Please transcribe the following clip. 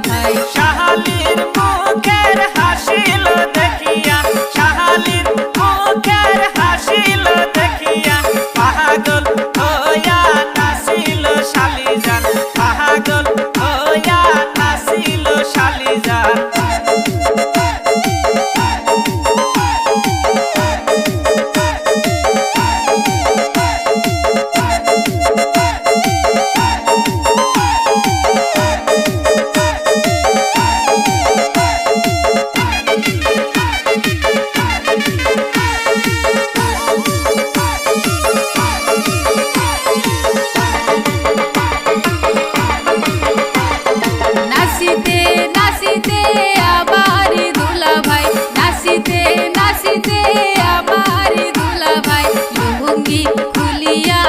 দুলাভাই শাহালির মুখের হাসিল দেখিয়া, শাহালির মুখের হাসিল দেখিয়া, পাগল হইয়া নাসিল শালিজান, পাগল হইয়া নাসিল শালিজান। নাচিতে নাচিতে আবার দুলা ভাই নাচিতে নাচিতে আবার দুলা ভাই লুঙ্গি খুলিয়া